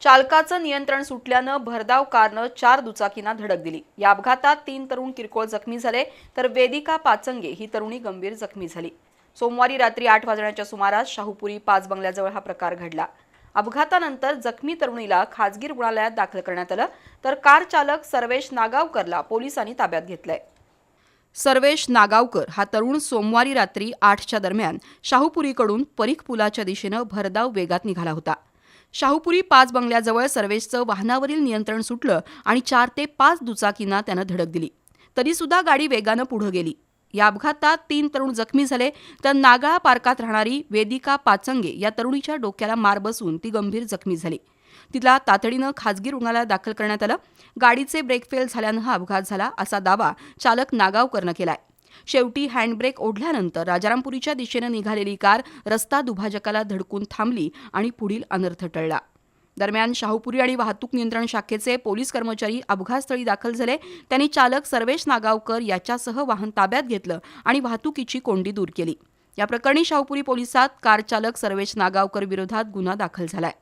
चालकाचं नियंत्रण सुटल्यानं भरधाव कारनं चार दुचाकींना धडक दिली. या अपघातात तीन तरुण किरकोळ जखमी झाले तर वेदिका पाचंगे ही तरुणी गंभीर जखमी झाली. सोमवारी रात्री आठ वाजण्याच्या सुमारास शाहूपुरी पाच बंगल्याजवळ हा प्रकार घडला. अपघातानंतर जखमी तरुणीला खाजगी रुग्णालयात दाखल करण्यात आलं तर कार चालक सर्वेश नागावकरला पोलिसांनी ताब्यात घेतलंय. सर्वेश नागावकर हा तरुण सोमवारी रात्री आठच्या दरम्यान शाहूपुरीकडून परीख पुलाच्या दिशेनं भरधाव वेगात निघाला होता. शाहूपुरी पाच बंगल्याजवळ सर्वेशचं वाहनावरील नियंत्रण सुटलं आणि चार ते पाच दुचाकींना त्यानं धडक दिली. तरीसुद्धा गाडी वेगानं पुढं गेली. या अपघातात तीन तरुण जखमी झाले. तर नागाळा पार्कात राहणारी वेदिका पाचंगे या तरुणीच्या डोक्याला मार बसून ती गंभीर जखमी झाली. तिला तातडीनं खाजगी रुग्णालयात दाखल करण्यात आलं. गाडीचे ब्रेक फेल झाल्यानं हा अपघात झाला असा दावा चालक नागावकरनं केलाय. शेवटी हँडब्रेक ओढल्यानंतर राजारामपुरीच्या दिशेनं निघालेली कार रस्ता दुभाजकाला धडकून थांबली आणि पुढील अनर्थ टळला. दरम्यान शाहूपुरी आणि वाहतूक नियंत्रण शाखेचे पोलीस कर्मचारी अपघातस्थळी दाखल झाले. त्यांनी चालक सर्वेश नागावकर याच्यासह वाहन ताब्यात घेतलं आणि वाहतुकीची कोंडी दूर केली. या प्रकरणी शाहूपुरी पोलिसात कार चालक सर्वेश नागावकर विरोधात गुन्हा दाखल झालाय.